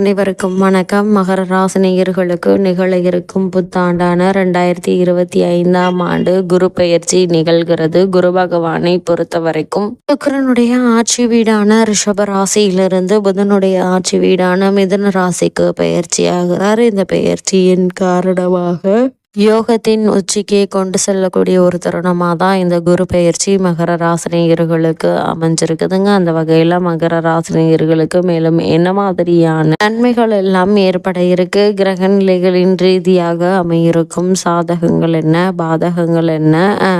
அனைவருக்கும் வணக்கம். மகர ராசினியர்களுக்கு நிகழ இருக்கும் புத்தாண்டான ரெண்டாயிரத்தி இருபத்தி ஐந்தாம் ஆண்டு குரு பெயர்ச்சி நிகழ்கிறது. குரு பகவானை பொறுத்த வரைக்கும் சுக்கரனுடைய ஆட்சி வீடான ரிஷப ராசியிலிருந்து புதனுடைய ஆட்சி வீடான மிதன ராசிக்கு பெயர்ச்சி ஆகிறார் இந்த பெயர்ச்சியின் காரணமாக யோகத்தின் உச்சிக்கே கொண்டு செல்லக்கூடிய ஒரு தருணமாக தான் இந்த குரு பெயர்ச்சி மகர ராசினியர்களுக்கு அமைஞ்சிருக்குதுங்க. அந்த வகையில் மகர ராசினியர்களுக்கு மேலும் என்ன மாதிரியான நன்மைகள் எல்லாம் ஏற்பட இருக்கு? கிரக நிலைகளின் ரீதியாக அமையிருக்கும் சாதகங்கள் என்ன? பாதகங்கள் என்ன?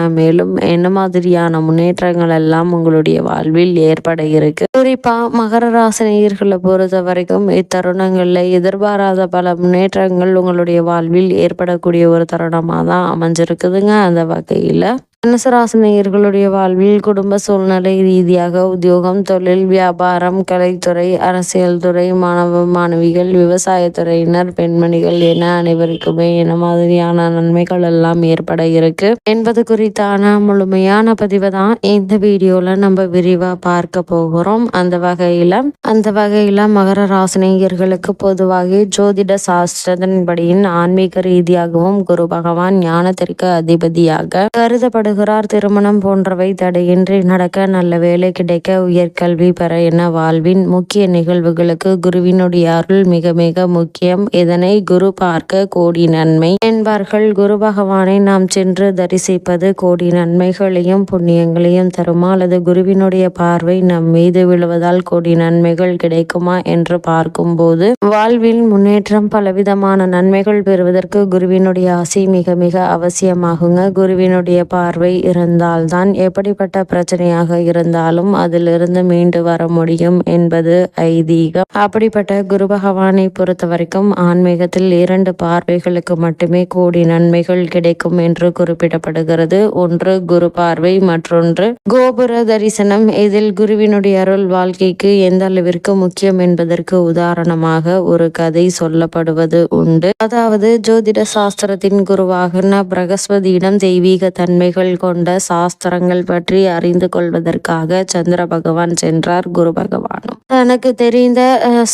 மேலும் என்ன மாதிரியான முன்னேற்றங்கள் எல்லாம் உங்களுடைய வாழ்வில் ஏற்பட இருக்கு குறிப்பா மகர ராசினியர்களை பொறுத்த வரைக்கும் இத்தருணங்களில் எதிர்பாராத பல முன்னேற்றங்கள் உங்களுடைய வாழ்வில் ஏற்படக்கூடிய ஒரு தருணமாக தான் அமைஞ்சிருக்குதுங்க அந்த வகையில். தனுசராசினியர்களுடைய வாழ்வில் குடும்ப சூழ்நிலை ரீதியாக உத்தியோகம் தொழில் வியாபாரம் கலைத்துறை அரசியல் துறை மாணவ மாணவிகள் விவசாயத்துறையினர் பெண்மணிகள் என அனைவருக்குமே என்ன மாதிரியான நன்மைகள் எல்லாம் ஏற்பட இருக்கு. என்பது குறித்தான முழுமையான பதிவை தான் இந்த வீடியோல நம்ம விரிவா பார்க்க போகிறோம். அந்த வகையில அந்த வகையில மகர ராசினியர்களுக்கு பொதுவாக ஜோதிட சாஸ்திரத்தின்படியின் ஆன்மீக ரீதியாகவும் குரு பகவான் ஞானத்திற்கு அதிபதியாக கருதப்படும் வருகிறார் திருமணம் போன்றவை தடையின்றி நடக்க நல்ல வேலை கிடைக்க உயர்கல்வி பெற என வாழ்வின் முக்கிய நிகழ்வுகளுக்கு குருவினுடைய அருள் மிக மிக முக்கியம். இதனை குரு பார்க்க கோடி நன்மை என்பார்கள். குரு பகவானை நாம் சென்று தரிசிப்பது கோடி நன்மைகளையும் புண்ணியங்களையும் தருமா? அல்லது குருவினுடைய பார்வை நம் மீது விழுவதால் கோடி நன்மைகள் கிடைக்குமா என்று பார்க்கும்போது வாழ்வில் முன்னேற்றம் பலவிதமான நன்மைகள் பெறுவதற்கு குருவினுடைய ஆசை மிக மிக அவசியமாகுங்க. குருவினுடைய பார்வை பார்வை இருந்தால்தான் எப்படிப்பட்ட பிரச்சனையாக இருந்தாலும் அதிலிருந்து மீண்டு வர முடியும் என்பது ஐதீகம். அப்படிப்பட்ட குரு பகவானை பொறுத்த வரைக்கும் ஆன்மீகத்தில் இரண்டு பார்வைகளுக்கு மட்டுமே கூடி நன்மைகள் கிடைக்கும் என்று குறிப்பிடப்படுகிறது. ஒன்று குரு பார்வை மற்றொன்று கோபுர தரிசனம். இதில் குருவினுடைய அருள் வாழ்க்கைக்கு எந்த அளவிற்கு முக்கியம் என்பதற்கு உதாரணமாக ஒரு கதை சொல்லப்படுவது உண்டு. அதாவது ஜோதிட சாஸ்திரத்தின் குருவாக பிரகஸ்பதியிடம் தெய்வீக தன்மைகள் கொண்ட சாஸ்திரங்கள் பற்றி அறிந்து கொள்வதற்காக சந்திர பகவான் சென்றார் குரு பகவானும். தனக்கு தெரிந்த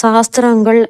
சாஸ்திரங்கள்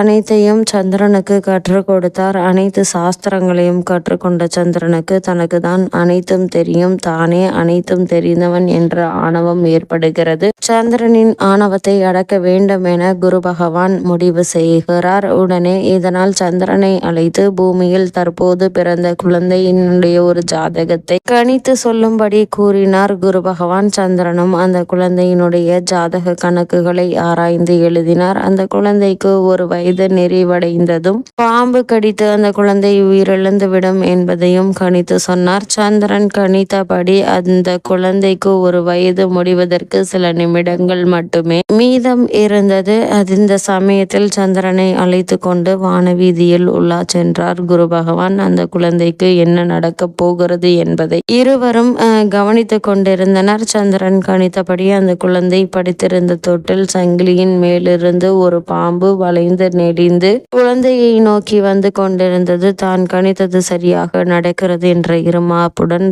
அனைத்தையும் சந்திரனுக்கு கற்றுக் கொடுத்தார். அனைத்து சாஸ்திரங்களையும் கற்றுக்கொண்ட சந்திரனுக்கு தனக்கு தான் அனைத்தும் தெரியும். தானே அனைத்தும் தெரிந்தவன் என்ற ஆணவம் ஏற்படுகிறது. சந்திரனின் ஆணவத்தை அடக்க வேண்டும் என குரு பகவான் முடிவு செய்கிறார். உடனே இதனால் சந்திரனை அழைத்து பூமியில் தற்போது பிறந்த குழந்தையினுடைய ஒரு ஜாதகத்தை கணித்து சொல்லும்படி கூறினார் குரு பகவான். சந்திரனும் அந்த குழந்தையினுடைய ஜாதக கணக்குகளை ஆராய்ந்து எழுதினார். அந்த குழந்தைக்கு ஒரு வயது நிறைவடைந்ததும் பாம்பு கடித்து அந்த குழந்தை உயிரிழந்து விடும் என்பதையும் கணித்து சொன்னார். சந்திரன் கணித்தபடி அந்த குழந்தைக்கு ஒரு வயது முடிவதற்கு சில நிமிடங்கள் மட்டுமே மீதம் இருந்தது. இந்த சமயத்தில் சந்திரனை அழைத்து கொண்டு வானவீதியில் உள்ளா சென்றார் குரு பகவான். அந்த குழந்தைக்கு என்ன நடக்கப் போகிறது என்பதை இருவரும் கவனித்து கொண்டிருந்தனர். சந்திரன் கணித்தபடி அந்த குழந்தை படித்திருந்த தொட்டில் சங்கிலியின் மேலிருந்து ஒரு பாம்பு வளைந்து நெடிந்து குழந்தையை நோக்கி வந்து கொண்டிருந்தது. தான் கணித்தது சரியாக நடக்கிறது என்ற இருமாப்புடன்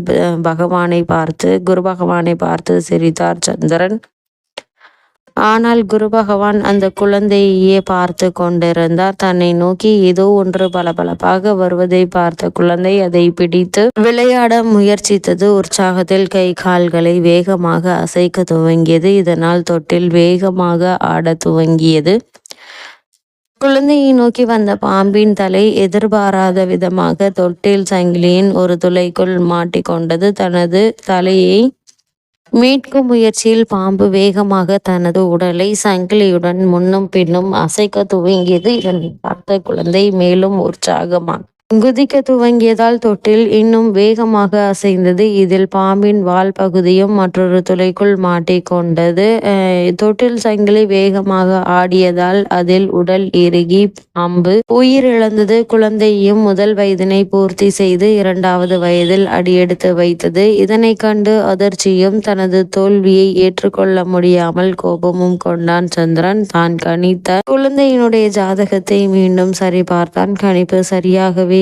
பகவானை பார்த்து குரு பகவானை பார்த்து சிரித்தார் சந்திரன். ஆனால் குரு பகவான் அந்த குழந்தையே பார்த்து கொண்டிருந்தார். தன்னை நோக்கி ஏதோ ஒன்று பளபளப்பாக வருவதை பார்த்த குழந்தை அதை பிடித்து விளையாட முயற்சித்தது. உற்சாகத்தில் கை கால்களை வேகமாக அசைக்க துவங்கியது. இதனால் தொட்டில் வேகமாக ஆட துவங்கியது. குழந்தையை நோக்கி வந்த பாம்பின் தலை எதிர்பாராத விதமாக தொட்டில் சங்கிலியின் ஒரு துளைக்குள் மாட்டிக்கொண்டது. தனது தலையை மீட்கும் முயற்சியில் பாம்பு வேகமாக தனது உடலை சங்கிலியுடன் முன்னும் பின்னும் அசைக்க துவங்கியது. இதனை பார்த்த குழந்தை மேலும் உற்சாகமாக குதிக்க துவங்கியதால் தொட்டில் இன்னும் வேகமாக அசைந்தது. இதில் பாம்பின் வால் பகுதியும் மற்றொரு துளைக்குள் மாட்டிக்கொண்டது தொட்டில் சங்கிலி வேகமாக ஆடியதால் அதில் உடல் இறுகி பாம்பு உயிரிழந்தது குழந்தையும் முதல் வயதினை பூர்த்தி செய்து இரண்டாவது வயதில் அடியெடுத்து வைத்தது. இதனை கண்டு அதிர்ச்சியும் தனது தோல்வியை ஏற்றுக்கொள்ள முடியாமல் கோபமும் கொண்டான் சந்திரன். தான் கணித்த குழந்தையினுடைய ஜாதகத்தை மீண்டும் சரிபார்த்தான். கணிப்பு சரியாகவே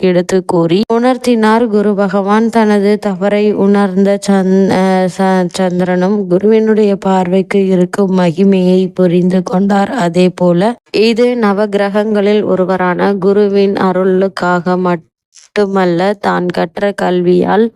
எடுத்து கூறி உணர்த்தினார் குரு பகவான். தனது தவறை உணர்ந்த சந்திரனும் குருவினுடைய பார்வைக்கு இருக்கும் மகிமையை புரிந்து கொண்டார். அதே போல இது நவகிரகங்களில் ஒருவரான குருவின் அருளுக்காக மட்டுமல்ல தான் கற்ற கல்வியால்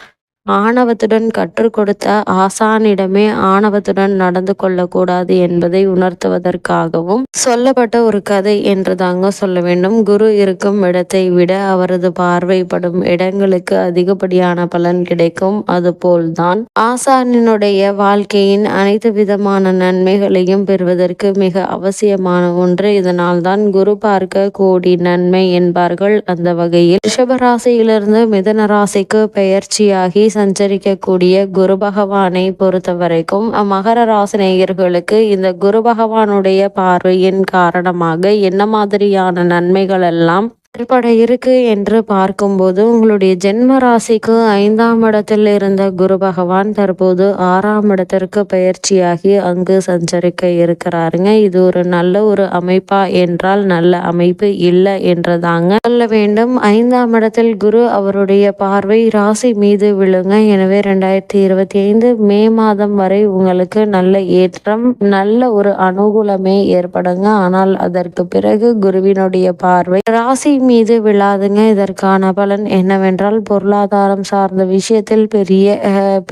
ஆணவத்துடன் கற்றுக் கொடுத்த ஆசானிடமே ஆணவத்துடன் நடந்து கொள்ளக்கூடாது என்பதை உணர்த்துவதற்காகவும் சொல்லப்பட்ட ஒரு கதை என்று தாங்க சொல்ல வேண்டும். குரு இருக்கும் இடத்தை விட அவரது பார்வைப்படும் இடங்களுக்கு அதிகப்படியான பலன் கிடைக்கும். அதுபோல்தான் ஆசானினுடைய வாழ்க்கையின் அனைத்து விதமான நன்மைகளையும் பெறுவதற்கு மிக அவசியமான ஒன்று. இதனால் தான் குரு பார்க்க கோடி நன்மை என்பார்கள். அந்த வகையில் ரிஷபராசியிலிருந்து மிதன ராசிக்கு பெயர்ச்சியாகி சஞ்சரிக்கக்கூடிய குரு பகவானை பொறுத்த வரைக்கும் மகர ராசினேயர்களுக்கு இந்த குரு பகவானுடைய பார்வையின் காரணமாக என்ன மாதிரியான நன்மைகள் எல்லாம் ஏற்பட இருக்கு என்று பார்க்கும்போது உங்களுடைய ஜென்ம ராசிக்கு ஐந்தாம் இடத்தில் இருந்த குரு பகவான் தற்போது ஆறாம் இடத்திற்கு பயிற்சியாகி அங்கு சஞ்சரிக்க இருக்கிறாருங்க. இது ஒரு நல்ல ஒரு அமைப்பா என்றால் நல்ல அமைப்பு இல்லை என்றதாங்க சொல்ல வேண்டும். ஐந்தாம் இடத்தில் குரு அவருடைய பார்வை ராசி மீது விழுங்க. எனவே ரெண்டாயிரத்தி இருபத்தி ஐந்து மே மாதம் வரை உங்களுக்கு நல்ல ஏற்றம் நல்ல ஒரு அனுகூலமே ஏற்படுங்க. ஆனால் அதற்கு பிறகு குருவினுடைய பார்வை ராசி மீது விழாதுங்க. இதற்கான பலன் என்னவென்றால் பொருளாதாரம் சார்ந்த விஷயத்தில் பெரிய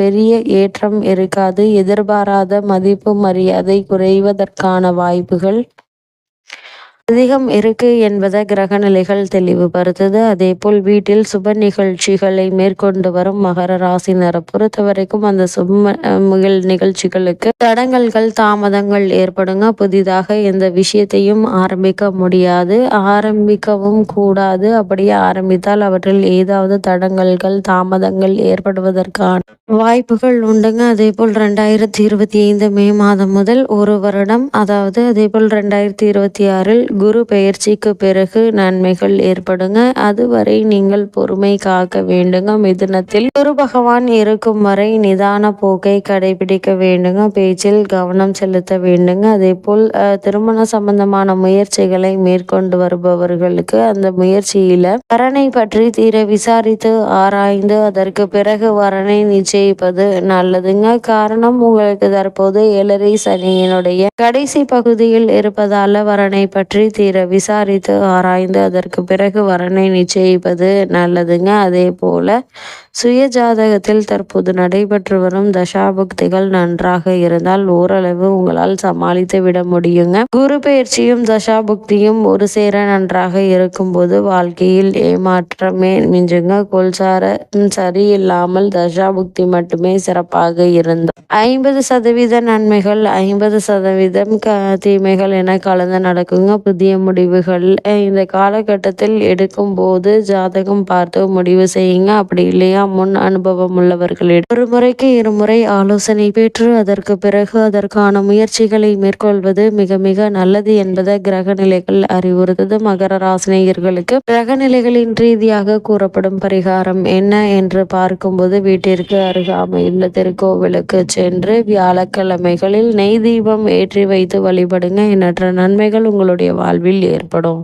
பெரிய ஏற்றம் இருக்காது. எதிர்பாராத மதிப்பு மரியாதை குறைவதற்கான வாய்ப்புகள் அதிகம் இருக்கு என்பதை கிரக நிலைகள் தெளிவுபடுத்துது. அதே போல் வீட்டில் சுப நிகழ்ச்சிகளை மேற்கொண்டு வரும் மகர ராசினரை பொறுத்த வரைக்கும் அந்த சுப நிகழ்ச்சிகளுக்கு தடங்கல்கள் தாமதங்கள் ஏற்படுங்க. புதிதாக எந்த விஷயத்தையும் ஆரம்பிக்க முடியாது. ஆரம்பிக்கவும் கூடாது. அப்படியே ஆரம்பித்தால் அவற்றில் ஏதாவது தடங்கல்கள் தாமதங்கள் ஏற்படுவதற்கான வாய்ப்புகள் உண்டுங்க. அதே போல் ரெண்டாயிரத்தி இருபத்தி ஐந்து மே மாதம் முதல் ஒரு வருடம் அதாவது அதே போல் ரெண்டாயிரத்தி இருபத்தி ஆறில் குரு பெயர்ச்சிக்கு பிறகு நன்மைகள் ஏற்படுங்க. அதுவரை நீங்கள் பொறுமை காக்க வேண்டுங்க. மிதுனத்தில் குரு பகவான் இருக்கும் வரை நிதான போக்கை கடைபிடிக்க வேண்டுங்க. பேச்சில் கவனம் செலுத்த வேண்டுங்க. அதே போல் திருமண சம்பந்தமான முயற்சிகளை மேற்கொண்டு வருபவர்களுக்கு அந்த முயற்சியில வரனை பற்றி தீர விசாரித்து ஆராய்ந்து அதற்கு பிறகு வரனை நிச்சயம் செய்வது நல்லதுங்க. காரணம் உங்களுக்கு தற்போது ஏழரை சனியினுடைய கடைசி பகுதியில் இருப்பதால வரனை பற்றி தீர விசாரித்து ஆராய்ந்து அதற்கு பிறகு வரனை நிச்சயிப்பது நல்லதுங்க. அதே போல சுய ஜாதகத்தில் தற்போது நடைபெற்று வரும் தசாபக்திகள் நன்றாக இருந்தால் ஓரளவு உங்களால் சமாளித்து விட முடியுங்க. குரு பயிற்சியும் தசாபக்தியும் ஒரு சேர நன்றாக இருக்கும்போது வாழ்க்கையில் ஏமாற்றமே மிஞ்சுங்க. கொள்சார சரியில்லாமல் தசாபக்தி மட்டுமே சிறப்பாக இருந்தோம் ஐம்பது சதவீத நன்மைகள் ஐம்பது சதவீதம் தீமைகள் என கலந்து நடக்குங்க. புதிய முடிவுகள் இந்த காலகட்டத்தில் எடுக்கும் போது ஜாதகம் பார்த்து முடிவு செய்யுங்க. அப்படி இல்லையா? முன் அனுபவம் உள்ளவர்களிடம் ஒரு முறைக்கு இருமுறை ஆலோசனை பெற்று அதற்கு பிறகு அதற்கான முயற்சிகளை மேற்கொள்வது மிக மிக நல்லது என்பதை கிரக நிலைகள் அறிவுறுத்தது. மகர ராசினியர்களுக்கு கிரக நிலைகளின் ரீதியாக கூறப்படும் பரிகாரம் என்ன என்று பார்க்கும்போது வீட்டிற்கு அருகாமையுள்ள திருக்கோவிலுக்கு சென்று வியாழக்கிழமைகளில் நெய் தீபம் ஏற்றி வைத்து வழிபடுங்க. எண்ணற்ற நன்மைகள் உங்களுடைய வாழ்வில் ஏற்படும்.